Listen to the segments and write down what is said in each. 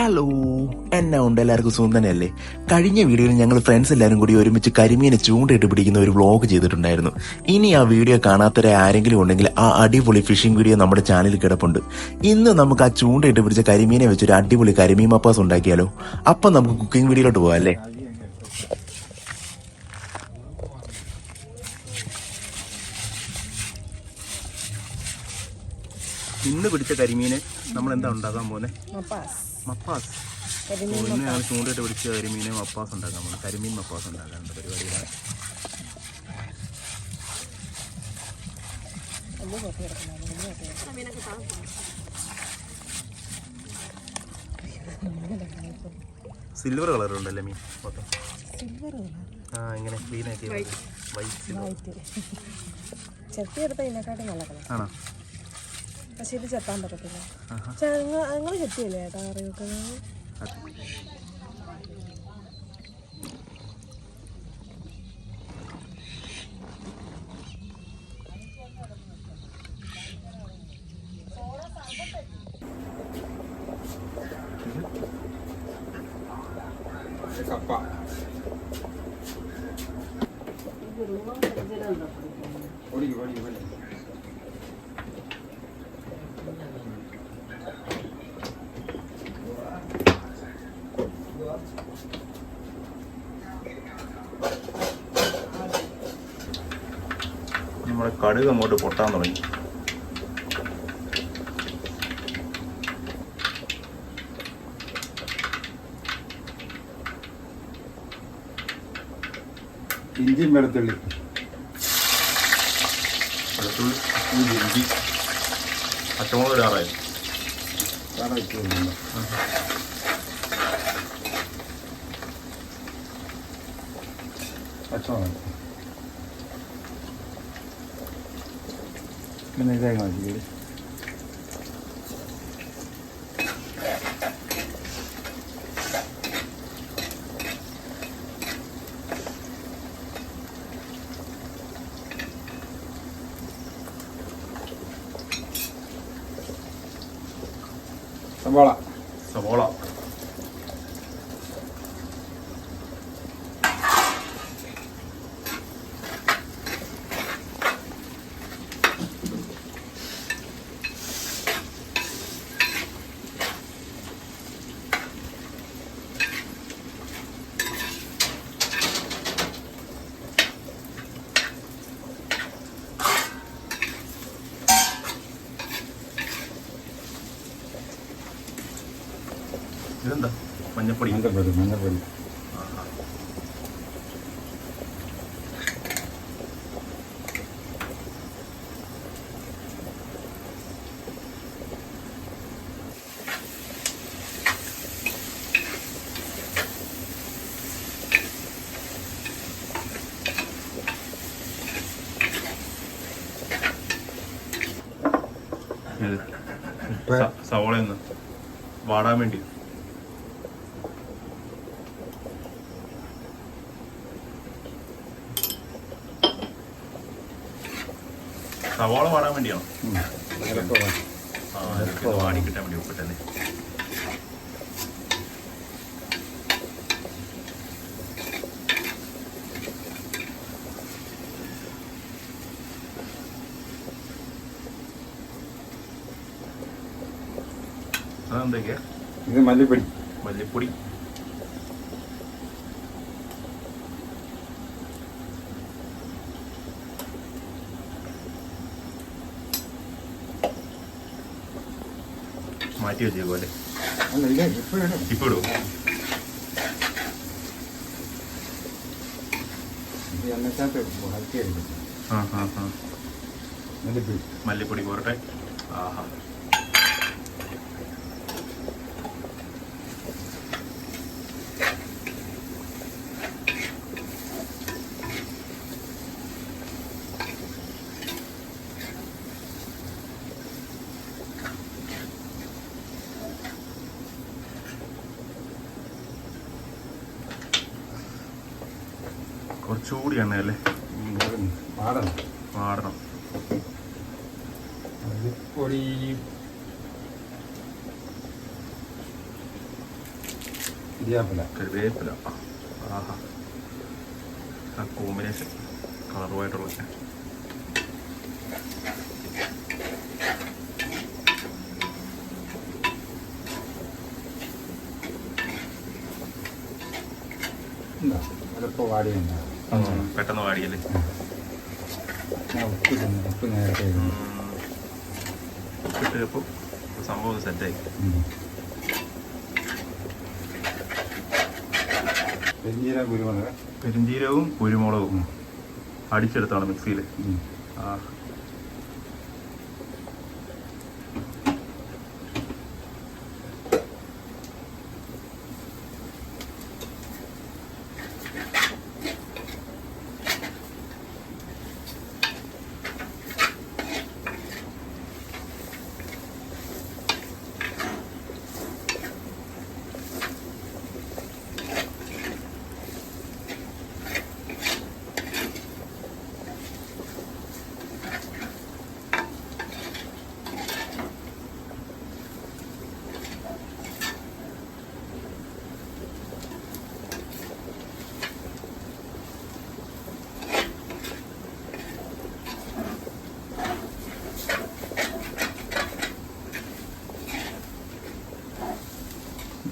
Hello എന്നെ ഉണ്ട് എല്ലാവർക്കും സുഖം തന്നെയല്ലേ? കഴിഞ്ഞ വീഡിയോയിൽ ഞങ്ങൾ ഫ്രണ്ട്സ് എല്ലാവരും കൂടി ഒരുമിച്ച് കരിമീനെ ചൂണ്ടയിട്ട് പിടിക്കുന്ന ഒരു വ്ളോഗ് ചെയ്തിട്ടുണ്ടായിരുന്നു. ഇനി ആ വീഡിയോ കാണാത്തരെ ആരെങ്കിലും ഉണ്ടെങ്കിൽ ആ അടിപൊളി ഫിഷിംഗ് വീഡിയോ നമ്മുടെ ചാനലിൽ കിടപ്പുണ്ട്. ഇന്ന് നമുക്ക് ആ ചൂണ്ടയിട്ട് പിടിച്ച കരിമീനെ വെച്ചൊരു അടിപൊളി കരിമീൻ മപ്പാസ് ഉണ്ടാക്കിയാലോ? അപ്പം നമുക്ക് കുക്കിംഗ് വീഡിയോയിലോട്ട് പോകാം അല്ലേ? ഇന്ന് പിടിച്ച കരിമീനെ നമ്മൾ എന്താ ഉണ്ടാക്കാൻ പോകുന്നത് മപ്പാസ്. ഓ, ചൂണ്ടിട്ട് പിടിച്ച കരിമീനെ മപ്പാസ് ഉണ്ടാക്കാൻ പോകുന്നത് കരിമീൻ മപ്പാസ് ഉണ്ടാക്കാനുള്ള പരിപാടിയിലാണ്. സിൽവർ കളർ ഉണ്ടല്ലേ മീൻ മൊത്തം? സിൽവർ ആ ഇങ്ങനെ ക്ലീൻ ആക്കി വൈറ്റ് വൈറ്റ് ചെത്തി എടുത്ത ഇതിനെക്കാട്ടും നല്ല കളർ ആണോ? പക്ഷെ ഇത് ചെത്താൻ പറ്റത്തില്ല. ആഹാ. നിങ്ങൾ ചെത്തിയില്ലേ ഏട്ടാ? കറി വെക്കുന്നത് നമ്മുടെ കടുക് അങ്ങോട്ട് പൊട്ടാൻ തുടങ്ങി. ഇഞ്ചിയും വെളുത്തുള്ളി. വെളുത്തുള്ളി ഇഞ്ചി, പച്ചമുളക് ഒരാറായി പച്ചമുളക്. And 家 ഇതെന്താ? മഞ്ഞപ്പൊടി? മഞ്ഞപ്പൊടി മഞ്ഞപ്പൊടി. സവോള വാടാൻ വേണ്ടി. സവോള വാടാൻ വേണ്ടിയാണോ? വാടി കിട്ടാൻ വേണ്ടി ഉപ്പിട്ടല്ലേ അതെന്തൊക്കെയാ? ഇത് മല്ലിപ്പൊടി. മല്ലിപ്പൊടി. മാറ്റി വെച്ചേക്കോ അല്ലേ ഇപ്പൊ ഇടും. മല്ലിപ്പൊടി പോരട്ടെ. ആഹാ. കുറച്ചുകൂടി എണ്ണയല്ലേ? വാടണം മല്ലിപ്പൊടി കരുവേപ്പില ആഹാ. ആ കോമ്പിനേഷൻ. കളറുമായിട്ടുള്ള ചിലപ്പോൾ വാടിയുണ്ടാവും പെട്ടെന്ന് വാടിയല്ലേ ഞാൻ ഉപ്പ് തിന്നു ഉപ്പ് നേരത്തെ ഇടുന്നു. സംഭവം സെറ്റായി ഉം. പെരുംജീരകം കുരുമുളക്. അടിച്ചെടുത്താണ് മിക്സിയിൽ ആ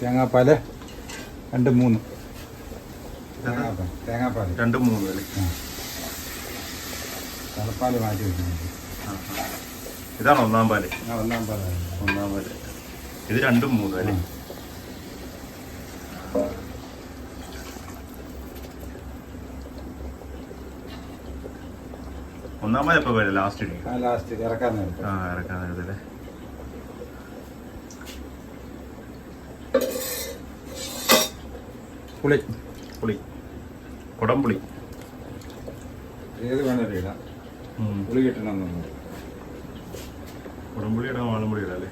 തേങ്ങാപ്പാൽ രണ്ട് മൂന്ന്. തേങ്ങാപ്പാൽ തേങ്ങാപ്പാൽ രണ്ട് മൂന്ന് അല്ലേ ആ. തലപ്പാൽ മാറ്റി വെക്കുന്നത്. ഇതാണ് ഒന്നാം പാൽ. ഒന്നാം പാലാണ് ഒന്നാം പാൽ. ഇത് രണ്ടും മൂന്ന് അല്ലേ ഒന്നാമത് എപ്പോ വരും? ലാസ്റ്റ് ലാസ്റ്റ് ഇറക്കാൻ നേരത്തെ. ആ ഇറക്കാൻ നേരത്തല്ലേ പുളി. പുളി. കുടംപുളി ഏത് വേണേലും ഇടാം. പുളി കിട്ടണം കുടംപുളി ഇടാം വാളംപുളി ഇടാം അല്ലേ?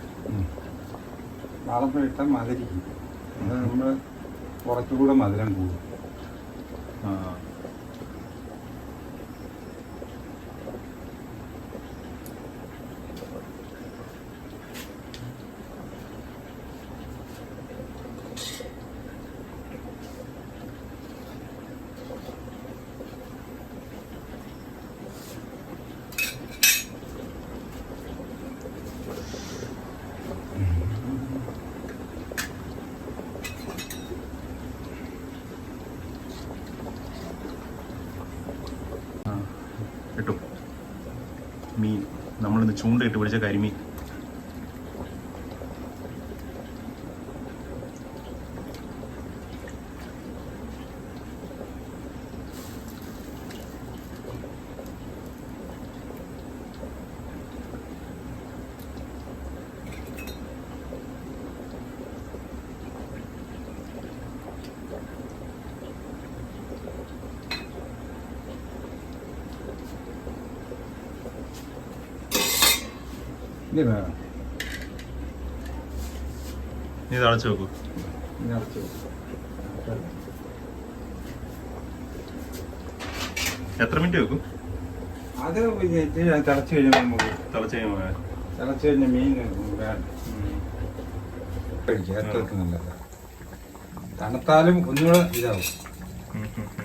വാളംപുളി ഇട്ടാൽ മധുരിക്കും. അത് നമ്മൾ കുറച്ചുകൂടെ മധുരം കൂടും. ആ ആ, കിട്ടും മീൻ നമ്മളിന്ന് ചൂണ്ടയിട്ട് പിടിച്ച കരിമീൻ. ഇനി വേണം. നീ തളച്ച് വെക്കൂ. ഇനി അടച്ചു എത്ര മിനിറ്റ് വെക്കും? അത് തിളച്ചു കഴിയുമ്പോൾ നമുക്ക് തിളച്ച് കഴിയുമ്പോൾ തിളച്ച് കഴിഞ്ഞ മീൻ വേണം. കഴിക്കുക ഏറ്റവും നല്ലതാണ് തണുത്താലും ഒന്നുകൂടെ ഇതാവും ആ മറ്റേ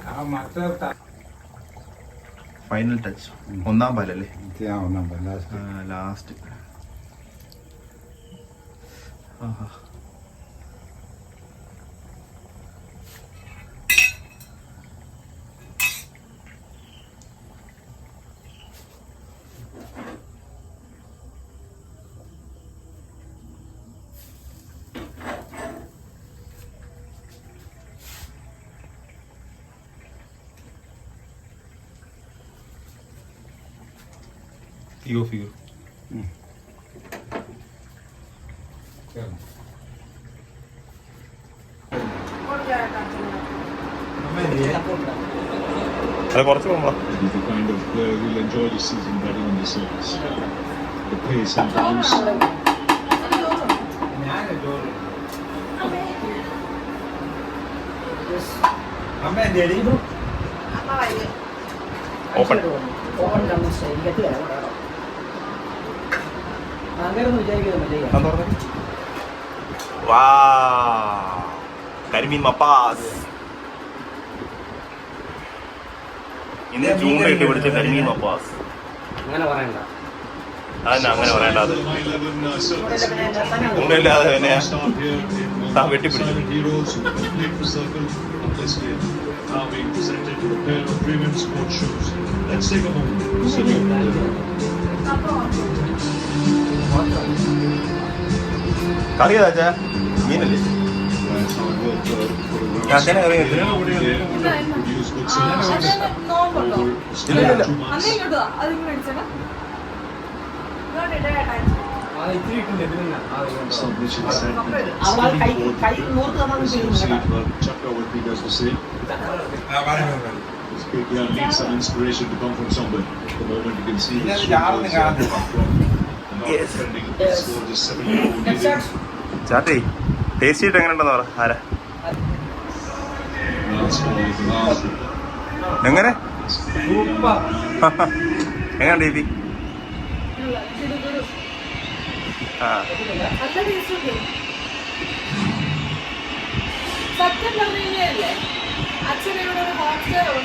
ത- ഫൈനൽ ടച്ച്. ഒന്നാം പാലല്ലേ ഇത് ആ ഒന്നാം last surface. The pace and pace. ഞാൻ ചോറ് അമ്മ എന്തേടി ഓപ്പൺ ഓപ്പൺ കരിമീൻ മപ്പാസ്. ഇന്ന് ചൂണ്ടയിട്ട് പിടിച്ച കരിമീൻ മപ്പാസ്. അങ്ങനെ പറയണ്ട. അതന്നെ അങ്ങനെ പറയണ്ട അത്. ചൂണ്ടയില്ലാതെ തന്നെ താൻ വെട്ടിപ്പിടിച്ചു. കളി ഏതാച്ചാ മീനല്ലേ ഇൻസ്പിറേഷൻ ചാട്ടി ടേസ്റ്റ് എങ്ങനെയുണ്ടെന്ന് പറ ആരാ? എങ്ങനെ? എങ്ങനെ ഡീപി ആ. സത്യം പറഞ്ഞു കഴിഞ്ഞാൽ അച്ഛൻ ഒരു വാട്സാപ്പ്